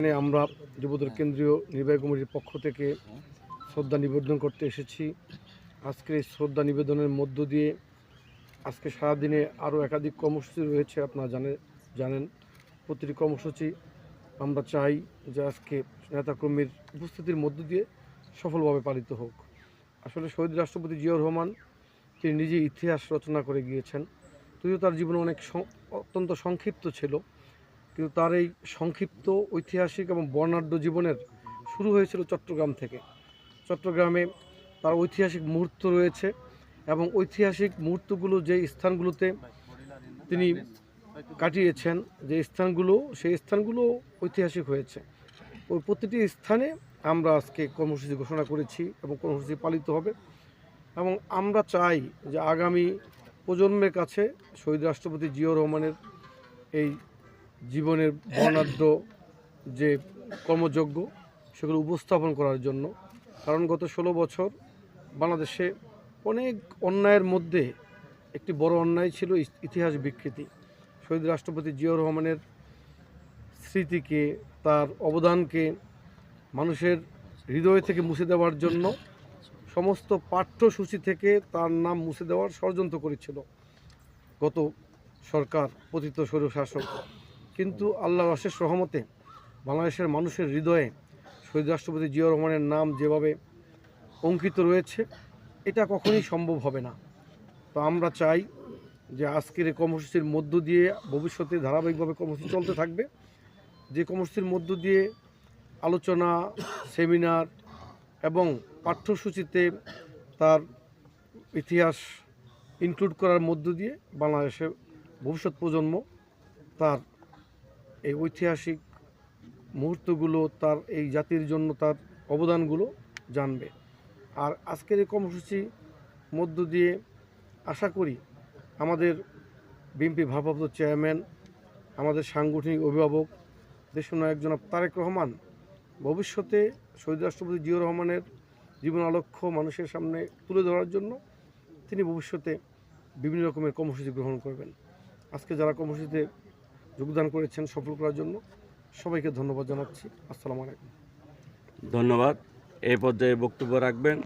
এখানে আমরা যুবদল কেন্দ্রীয় নির্বাহী কমিটির পক্ষ থেকে শ্রদ্ধা নিবেদন করতে এসেছি। আজকের এই শ্রদ্ধা নিবেদনের মধ্য দিয়ে আজকে সারাদিনে আরও একাধিক কর্মসূচি রয়েছে, আপনারা জানে জানেন। প্রতিটি কর্মসূচি আমরা চাই যে আজকে নেতাকর্মীর উপস্থিতির মধ্য দিয়ে সফলভাবে পালিত হোক। আসলে শহীদ রাষ্ট্রপতি জিয়াউর রহমান, তিনি নিজে ইতিহাস রচনা করে গিয়েছেন। যদিও তার জীবন অনেক অত্যন্ত সংক্ষিপ্ত ছিল। কিন্তু তার এই সংক্ষিপ্ত ঐতিহাসিক এবং বর্ণাঢ্য জীবনের শুরু হয়েছিল চট্টগ্রাম থেকে। চট্টগ্রামে তার ঐতিহাসিক মুহূর্ত রয়েছে এবং ঐতিহাসিক মুহূর্তগুলো যে স্থানগুলোতে তিনি কাটিয়েছেন, যে স্থানগুলো, সেই স্থানগুলো ঐতিহাসিক হয়েছে। ওই প্রতিটি স্থানে আমরা আজকে কর্মসূচি ঘোষণা করেছি এবং কর্মসূচি পালিত হবে এবং আমরা চাই যে আগামী প্রজন্মের কাছে শহীদ রাষ্ট্রপতি জিয়াউর রহমানের এই জীবনের বর্ণাঢ্য যে কর্মযজ্ঞ, সেগুলো উপস্থাপন করার জন্য। কারণ গত ষোলো বছর বাংলাদেশে অনেক অন্যায়ের মধ্যে একটি বড় অন্যায় ছিল ইতিহাস বিকৃতি। শহীদ রাষ্ট্রপতি জিয়াউর রহমানের স্মৃতিকে, তার অবদানকে মানুষের হৃদয় থেকে মুছে দেওয়ার জন্য সমস্ত পাঠ্যসূচি থেকে তার নাম মুছে দেওয়ার ষড়যন্ত্র করেছিল। গত সরকার, পতিত স্বৈরশাসক কিন্তু আল্লাহ অশেষ রহমতে বাংলাদেশের মানুষের হৃদয়ে শহীদ রাষ্ট্রপতি জিয়াউর রহমানের নাম যেভাবে অঙ্কিত রয়েছে, এটা কখনোই সম্ভব হবে না। তো আমরা চাই যে আজকের এই কর্মসূচির মধ্য দিয়ে ভবিষ্যতে ধারাবাহিকভাবে কর্মসূচি চলতে থাকবে। যে কর্মসূচির মধ্য দিয়ে আলোচনা, সেমিনার এবং পাঠ্যসূচিতে তার ইতিহাস ইনক্লুড করার মধ্য দিয়ে বাংলাদেশের ভবিষ্যৎ প্রজন্ম তার এই ঐতিহাসিক মুহূর্তগুলো তার, এই জাতির জন্য তার অবদানগুলো জানবে। আর আজকের এই কর্মসূচি মধ্য দিয়ে আশা করি আমাদের বিএনপি ভারপ্রাপ্ত চেয়ারম্যান, আমাদের সাংগঠনিক অভিভাবক, দেশনায়ক জনাব তারেক রহমান ভবিষ্যতে শহীদ রাষ্ট্রপতি জিয়াউর রহমানের জীবন আলক্ষ্য মানুষের সামনে তুলে ধরার জন্য তিনি ভবিষ্যতে বিভিন্ন রকমের কর্মসূচি গ্রহণ করবেন। আজকে যারা কর্মসূচিতে যোগদান করেছেন সফল করার জন্য। সবাইকে ধন্যবাদ জানাচ্ছি। আসসালামু আলাইকুম। ধন্যবাদ। এই পর্যায়ে বক্তব্য রাখবেন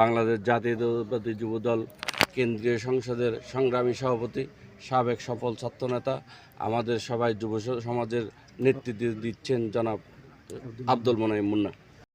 বাংলাদেশ জাতীয়তাবাদী যুবদল কেন্দ্রীয় সংসদের সংগ্রামী সভাপতি, সাবেক সফল ছাত্রনেতা, আমাদের সবাই যুব সমাজের নেতৃত্ব দিচ্ছেন জনাব আব্দুল মোনাইম মুন্না।